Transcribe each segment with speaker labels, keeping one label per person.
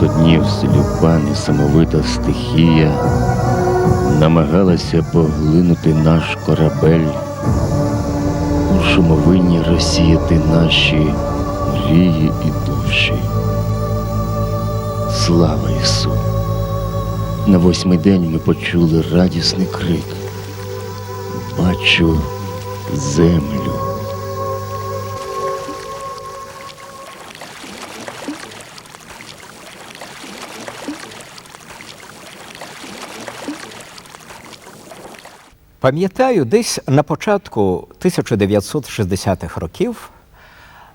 Speaker 1: Багато днів слюба несамовита стихія намагалася поглинути наш корабель, у шумовинні розсіяти наші мрії і душі. Слава Ісу! На восьмий день ми почули радісний крик. Бачу землю.
Speaker 2: Пам'ятаю, десь на початку 1960-х років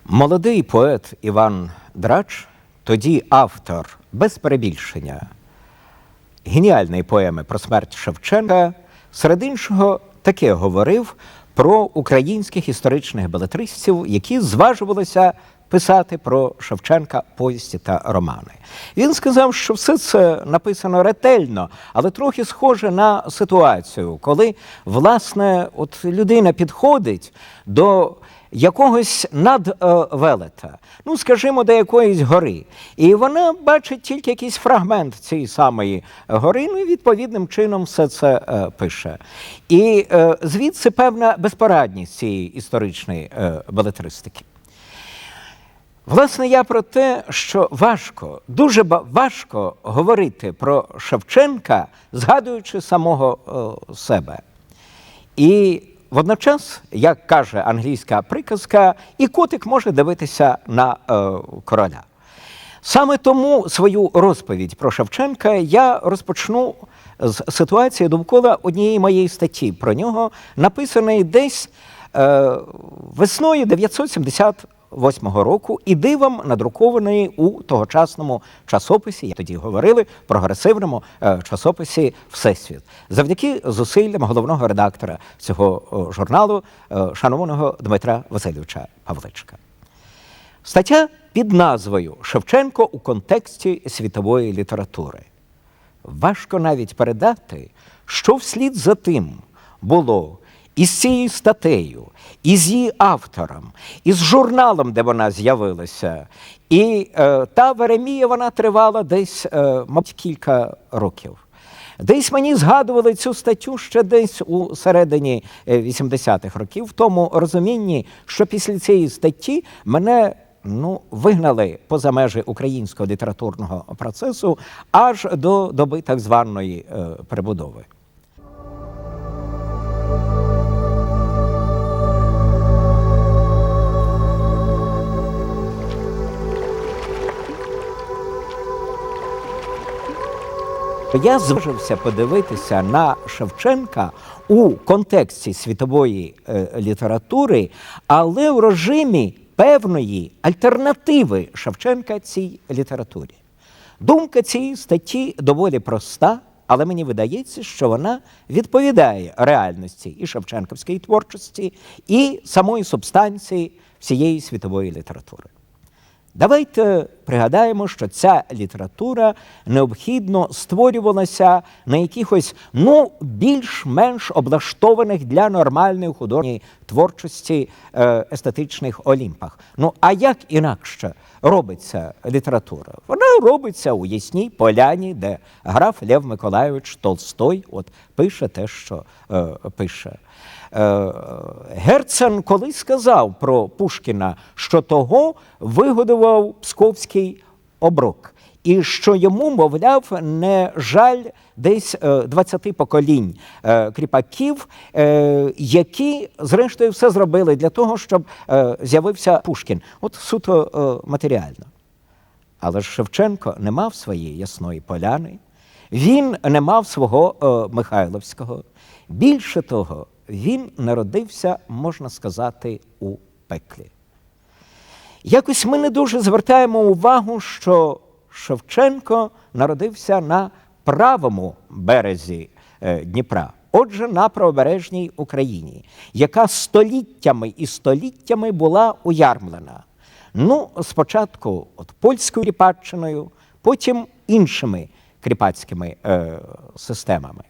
Speaker 2: молодий поет Іван Драч, тоді автор без перебільшення геніальної поеми про смерть Шевченка, серед іншого таке говорив про українських історичних белетристів, які зважувалися писати про Шевченка повісті та романи. Він сказав, що все це написано ретельно, але трохи схоже на ситуацію, коли власне от людина підходить до якогось надвелета, ну скажімо, до якоїсь гори, і вона бачить тільки якийсь фрагмент цієї самої гори, ну і відповідним чином все це е, пише. І е, звідси певна безпорадність цієї історичної е, белетристики. Власне, я про те, що важко, дуже важко говорити про Шевченка, згадуючи самого е, себе. І водночас, як каже англійська приказка, і котик може дивитися на е, короля. Саме тому свою розповідь про Шевченка я розпочну з ситуації довкола однієї моєї статті про нього, написаної десь е, весною 978 року і дивом надрукованої у тогочасному часописі, як тоді говорили, прогресивному е, часописі Всесвіт, завдяки зусиллям головного редактора цього журналу, е, шанованого Дмитра Васильовича Павличка. Стаття під назвою Шевченко у контексті світової літератури. Важко навіть передати, що вслід за тим було із цією статтею, із її автором, із журналом, де вона з'явилася. І е, та Веремія вона тривала десь, е, мабуть, кілька років. Десь мені згадували цю статтю ще десь у середині е, 80-х років, в тому розумінні, що після цієї статті мене ну, вигнали поза межі українського літературного процесу аж до доби так званої е, перебудови. Я зважився подивитися на Шевченка у контексті світової е, літератури, але в режимі певної альтернативи Шевченка цій літературі. Думка цієї статті доволі проста, але мені видається, що вона відповідає реальності і Шевченківської творчості, і самої субстанції всієї світової літератури. Давайте пригадаємо, що ця література необхідно створювалася на якихось ну більш-менш облаштованих для нормальної художньої творчості е, естетичних олімпах. Ну а як інакше робиться література? Вона робиться у ясній поляні, де граф Лев Миколайович Толстой от пише те, що е, пише. Е, Герцен колись сказав про Пушкіна, що того вигодував псковський оброк, і що йому, мовляв, не жаль десь е, 20 поколінь е, кріпаків, е, які, зрештою, все зробили для того, щоб е, з'явився Пушкін. От суто е, матеріально. Але ж Шевченко не мав своєї ясної поляни, він не мав свого е, Михайловського. Більше того, він народився, можна сказати, у пеклі. Якось ми не дуже звертаємо увагу, що Шевченко народився на правому березі е, Дніпра, отже, на правобережній Україні, яка століттями і століттями була уярмлена. Ну, спочатку от польською кріпаччиною, потім іншими кріпацькими е, системами.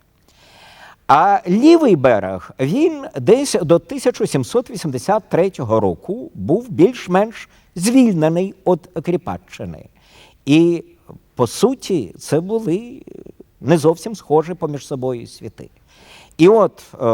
Speaker 2: А лівий берег він десь до 1783 року був більш-менш звільнений від Кріпаччини. І по суті, це були не зовсім схожі поміж собою світи. І от е,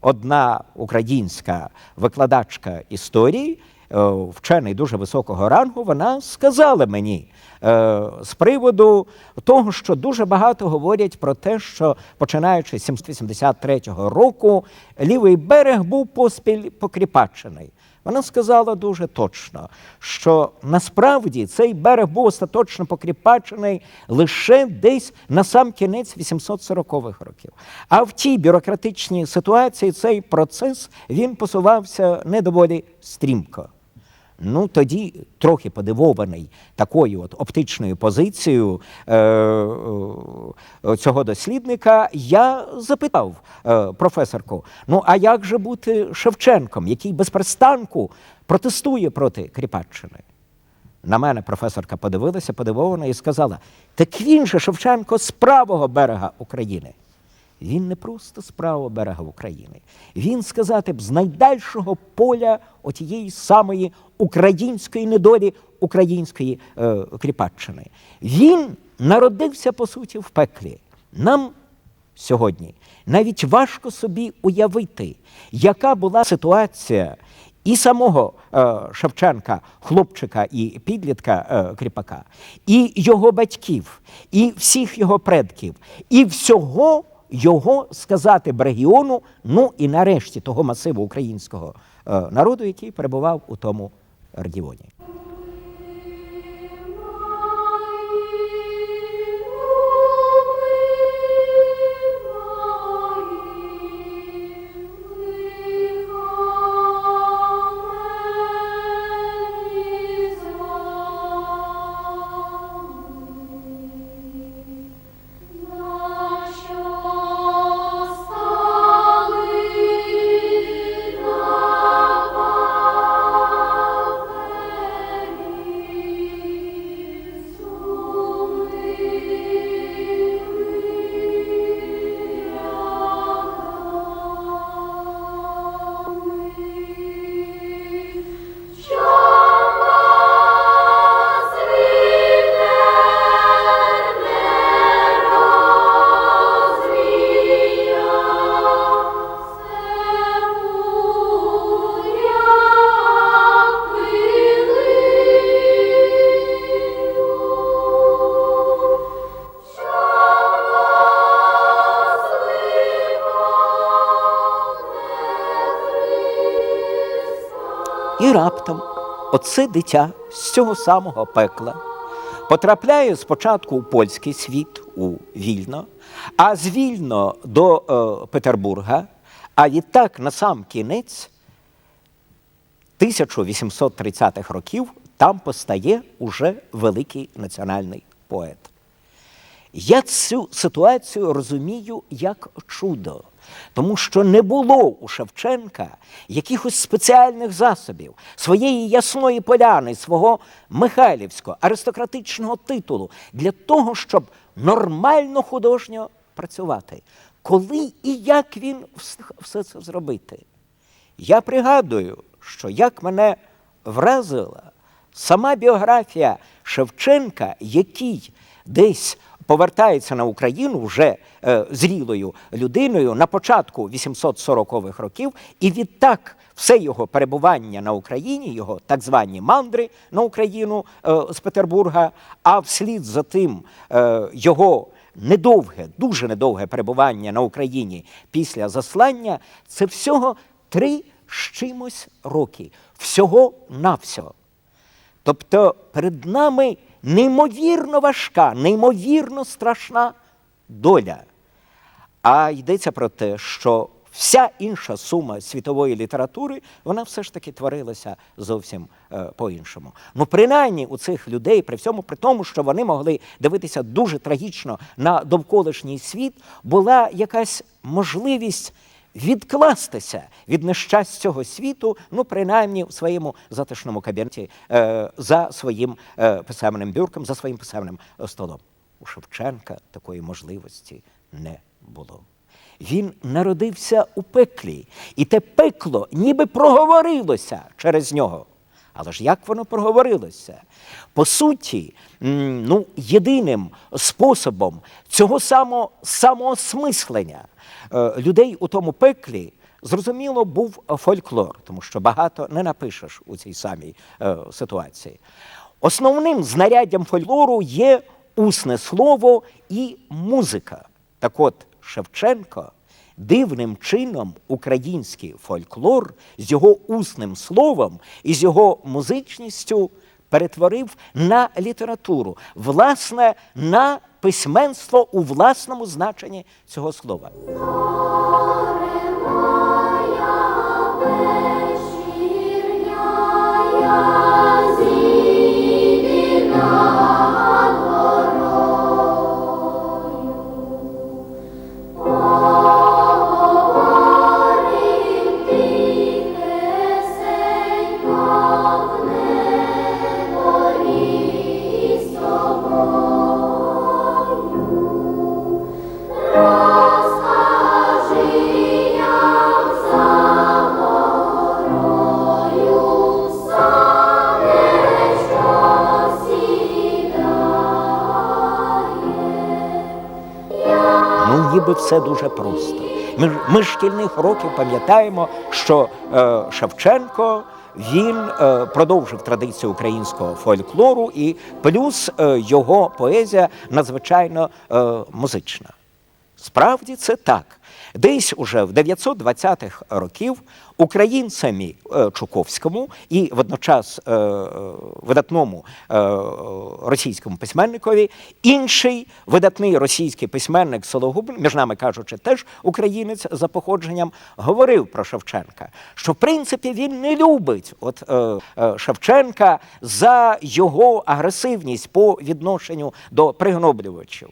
Speaker 2: одна українська викладачка історії, е, вчений дуже високого рангу, вона сказала мені е, з приводу того, що дуже багато говорять про те, що починаючи з 783 року лівий берег був поспіль покріпачений. Вона сказала дуже точно, що насправді цей берег був остаточно покріпачений лише десь на сам кінець 840-х років. А в тій бюрократичній ситуації цей процес він посувався не доволі стрімко. Ну тоді, трохи подивований такою от оптичною позицією е, е, цього дослідника, я запитав е, професорку: ну а як же бути Шевченком, який без перестанку протестує проти Кріпаччини? На мене професорка подивилася, подивована і сказала: так він же Шевченко з правого берега України. Він не просто з правого берега України. Він, сказати б, з найдальшого поля отієї самої української недолі, української е, Кріпаччини. Він народився, по суті, в пеклі. Нам сьогодні навіть важко собі уявити, яка була ситуація і самого е, Шевченка, хлопчика і підлітка е, Кріпака, і його батьків, і всіх його предків, і всього його сказати б регіону, ну і нарешті того масиву українського е, народу, який перебував у тому регіоні. І раптом оце дитя з цього самого пекла потрапляє спочатку у польський світ, у Вільно, а з Вільно до е, Петербурга, а відтак на сам кінець 1830-х років там постає уже великий національний поет. Я цю ситуацію розумію як чудо, тому що не було у Шевченка якихось спеціальних засобів, своєї ясної поляни, свого михайлівського аристократичного титулу для того, щоб нормально художньо працювати. Коли і як він все це зробити? Я пригадую, що як мене вразила сама біографія Шевченка, який десь повертається на Україну вже е, зрілою людиною на початку 840-х років, і відтак все його перебування на Україні, його так звані мандри на Україну е, з Петербурга, а вслід за тим е, його недовге, дуже недовге перебування на Україні після заслання, це всього три з чимось роки. Всього навсього. Тобто перед нами неймовірно важка, неймовірно страшна доля. А йдеться про те, що вся інша сума світової літератури, вона все ж таки творилася зовсім е, по-іншому. Ну, принаймні у цих людей, при всьому при тому, що вони могли дивитися дуже трагічно на довколишній світ, була якась можливість відкластися від нещасть цього світу, ну принаймні в своєму затишному кабінеті е, за своїм е, писемним бюрком, за своїм писемним столом. У Шевченка такої можливості не було. Він народився у пеклі, і те пекло ніби проговорилося через нього. Але ж як воно проговорилося? По суті, ну, єдиним способом цього само, самоосмислення е, людей у тому пеклі, зрозуміло, був фольклор, тому що багато не напишеш у цій самій е, ситуації. Основним знаряддям фольклору є усне слово і музика. Так от Шевченко дивним чином український фольклор з його усним словом і з його музичністю перетворив на літературу, власне, на письменство у власному значенні цього слова. Ніби все дуже просто. Ми, ми шкільних років пам'ятаємо, що е, Шевченко він е, продовжив традицію українського фольклору, і плюс е, його поезія надзвичайно е, музична. Справді це так. Десь уже в 920-х років українцями е, Чуковському і водночас е, видатному е, російському письменникові інший видатний російський письменник Сологуб, між нами кажучи, теж українець за походженням, говорив про Шевченка, що в принципі він не любить от, Шевченка за його агресивність по відношенню до пригноблювачів.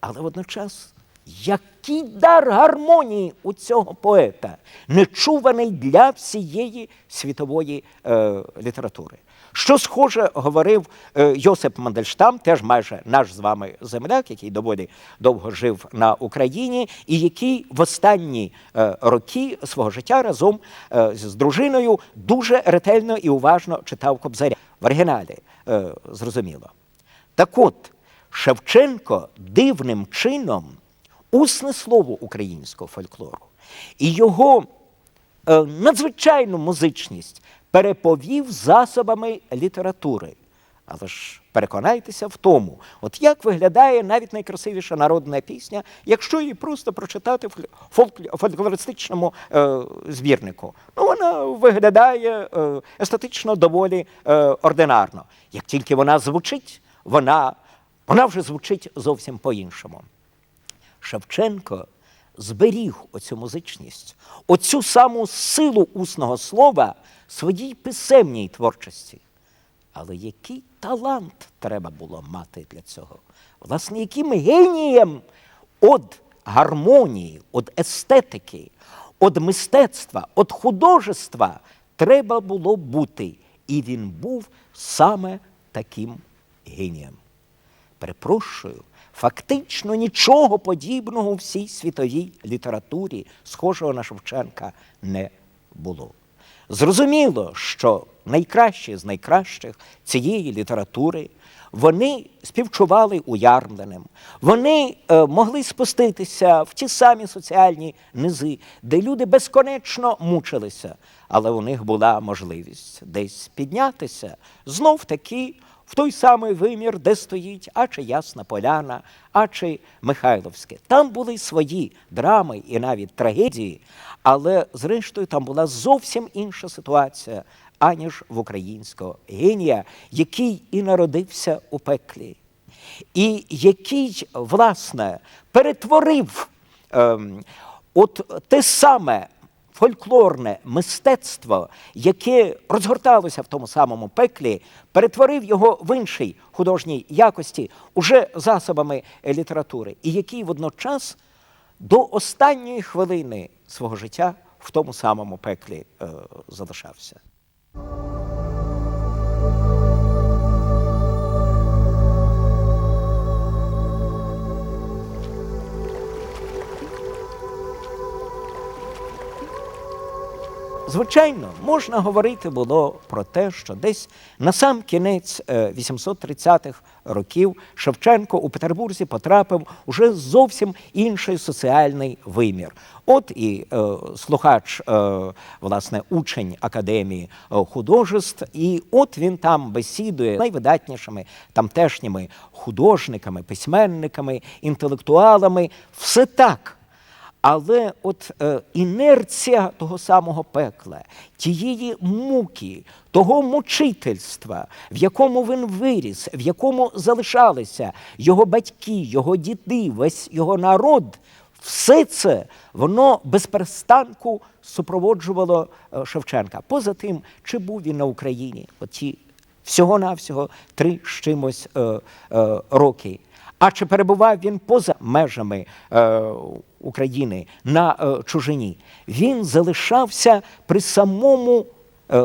Speaker 2: Але водночас, який дар гармонії у цього поета, нечуваний для всієї світової е, літератури. Що схоже говорив е, Йосип Мандельштам, теж майже наш з вами земляк, який доволі довго жив на Україні, і який в останні е, роки свого життя разом е, з дружиною дуже ретельно і уважно читав Кобзаря в оригіналі, е, зрозуміло. Так от, Шевченко дивним чином усне слово українського фольклору і його е, надзвичайну музичність переповів засобами літератури. Але ж переконайтеся в тому, от як виглядає навіть найкрасивіша народна пісня, якщо її просто прочитати в фольклористичному е, збірнику. Ну, вона виглядає е, естетично доволі е, ординарно. Як тільки вона звучить, вона, вона вже звучить зовсім по-іншому. Шевченко зберіг оцю музичність, оцю саму силу усного слова своїй писемній творчості. Але який талант треба було мати для цього? Власне, яким генієм від гармонії, від естетики, від мистецтва, від художества треба було бути. І він був саме таким генієм. Перепрошую, фактично нічого подібного у всій світовій літературі, схожого на Шевченка, не було. Зрозуміло, що найкращі з найкращих цієї літератури вони співчували уярмленим, вони е, могли спуститися в ті самі соціальні низи, де люди безконечно мучилися, але у них була можливість десь піднятися знов таки в той самий вимір, де стоїть а чи Ясна Поляна, а чи Михайловське. Там були свої драми і навіть трагедії, але зрештою там була зовсім інша ситуація, аніж в українського генія, який і народився у пеклі, і який, власне, перетворив ем, от те саме фольклорне мистецтво, яке розгорталося в тому самому пеклі, перетворив його в іншій художній якості уже засобами літератури, і який водночас до останньої хвилини свого життя в тому самому пеклі е, залишався. Звичайно, можна говорити було про те, що десь на сам кінець е, 830-х років Шевченко у Петербурзі потрапив уже зовсім інший соціальний вимір. От і е, слухач, е, власне, учень академії е, художеств, і от він там бесідує з найвидатнішими тамтешніми художниками, письменниками, інтелектуалами. Все так. Але от е, інерція того самого пекла, тієї муки, того мучительства, в якому він виріс, в якому залишалися його батьки, його діди, весь його народ, все це воно без перестанку супроводжувало е, Шевченка. Поза тим, чи був він на Україні, оті всього-навсього три з чимось е, е, роки. А чи перебував він поза межами е, України на е, чужині? Він залишався при самому, е,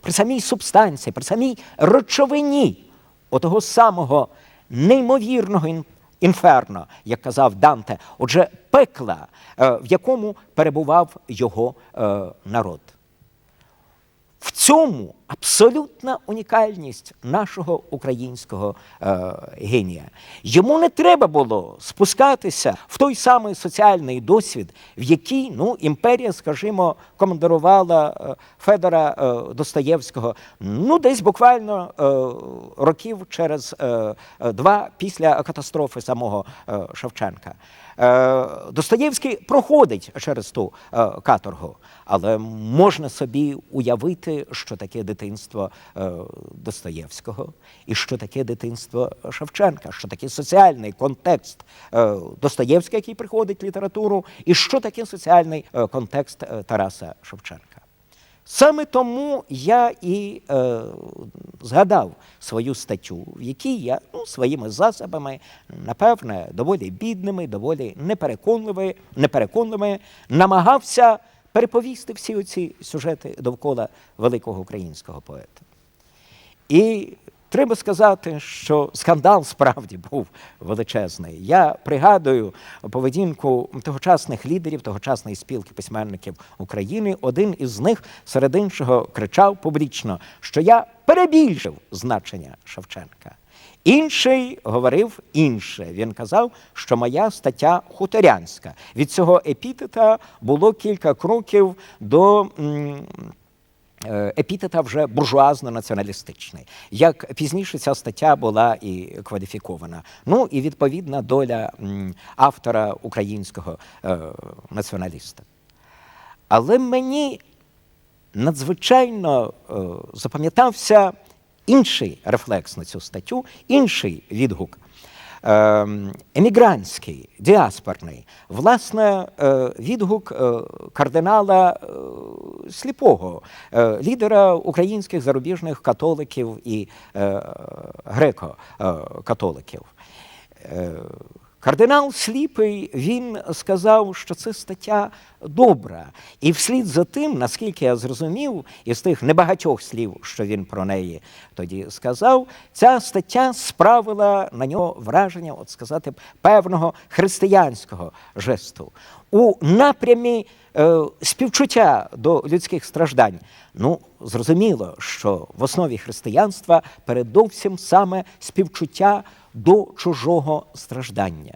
Speaker 2: при самій субстанції, при самій речовині отого самого неймовірного інферно, як казав Данте, отже, пекла, е, в якому перебував його е, народ. В цьому абсолютна унікальність нашого українського е, генія. Йому не треба було спускатися в той самий соціальний досвід, в який ну, імперія, скажімо, командирувала е, Федора е, Достоєвського, ну, десь буквально е, років через е, два після катастрофи самого е, Шевченка. Е, Достоєвський проходить через ту е, каторгу, але можна собі уявити, що таке дитинство е, Достоєвського, і що таке дитинство Шевченка, що таке соціальний контекст е, Достоєвського, який приходить в літературу, і що таке соціальний е, контекст Тараса Шевченка. Саме тому я і е, згадав свою статтю, в якій я ну, своїми засобами, напевне, доволі бідними, доволі непереконливими, непереконливими намагався переповісти всі оці сюжети довкола великого українського поета. І треба сказати, що скандал справді був величезний. Я пригадую поведінку тогочасних лідерів, тогочасної спілки письменників України. Один із них серед іншого кричав публічно, що я перебільшив значення Шевченка. Інший говорив інше. Він казав, що моя стаття хуторянська. Від цього епітета було кілька кроків до. е, епітета вже буржуазно-націоналістичний. Як пізніше ця стаття була і кваліфікована. Ну і відповідна доля автора українського е, націоналіста. Але мені надзвичайно е, запам'ятався інший рефлекс на цю статтю, інший відгук. е, Емігрантський, діаспорний, власне, е, відгук е, кардинала е, сліпого, лідера українських зарубіжних католиків і греко-католиків. Кардинал сліпий він сказав, що це стаття добра. І вслід за тим, наскільки я зрозумів, із тих небагатьох слів, що він про неї тоді сказав, ця стаття справила на нього враження, от сказати, певного християнського жесту у напрямі е, співчуття до людських страждань. Ну, зрозуміло, що в основі християнства передовсім саме співчуття до чужого страждання.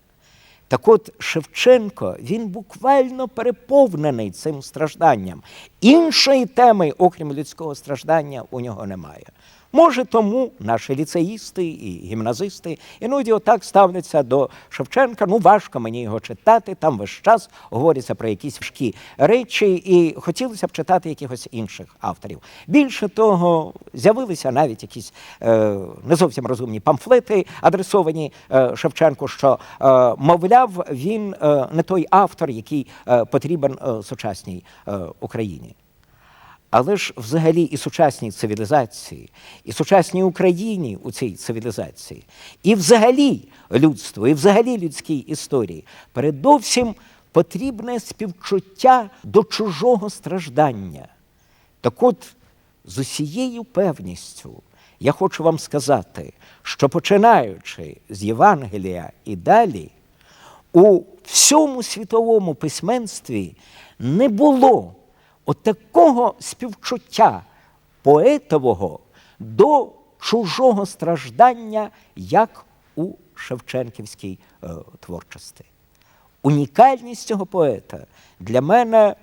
Speaker 2: Так от Шевченко він буквально переповнений цим стражданням. Іншої теми, окрім людського страждання, у нього немає. Може, тому наші ліцеїсти і гімназисти іноді отак ставляться до Шевченка. Ну, важко мені його читати. Там весь час говориться про якісь важкі речі, і хотілося б читати якихось інших авторів. Більше того, з'явилися навіть якісь е, не зовсім розумні памфлети, адресовані е, Шевченку, що, е, мовляв, він е, не той автор, який е, потрібен е, сучасній е, Україні. Але ж взагалі і сучасній цивілізації, і сучасній Україні у цій цивілізації, і взагалі людству, і взагалі людській історії передовсім потрібне співчуття до чужого страждання. Так от, з усією певністю я хочу вам сказати, що починаючи з Євангелія і далі, у всьому світовому письменстві не було от такого співчуття поетового до чужого страждання, як у Шевченківській е, творчості. Унікальність цього поета для мене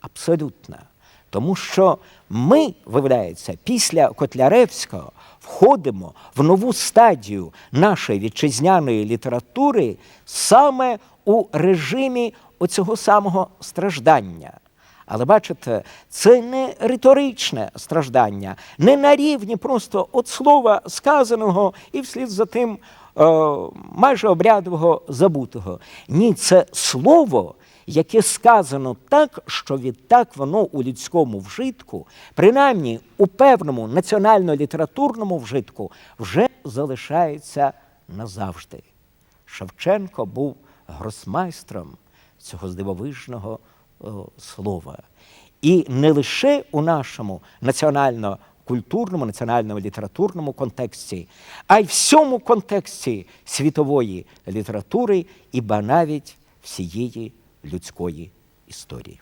Speaker 2: абсолютна. Тому що ми, виявляється, після Котляревського входимо в нову стадію нашої вітчизняної літератури саме у режимі оцього самого страждання. Але бачите, це не риторичне страждання, не на рівні просто от слова сказаного і вслід за тим е, майже обрядового забутого. Ні, це слово, яке сказано так, що відтак воно у людському вжитку, принаймні у певному національно-літературному вжитку, вже залишається назавжди. Шевченко був гросмайстром цього здивовижного о, слова. І не лише у нашому національно-культурному, національно літературному контексті, а й всьому контексті світової літератури, і ба навіть всієї людської історії.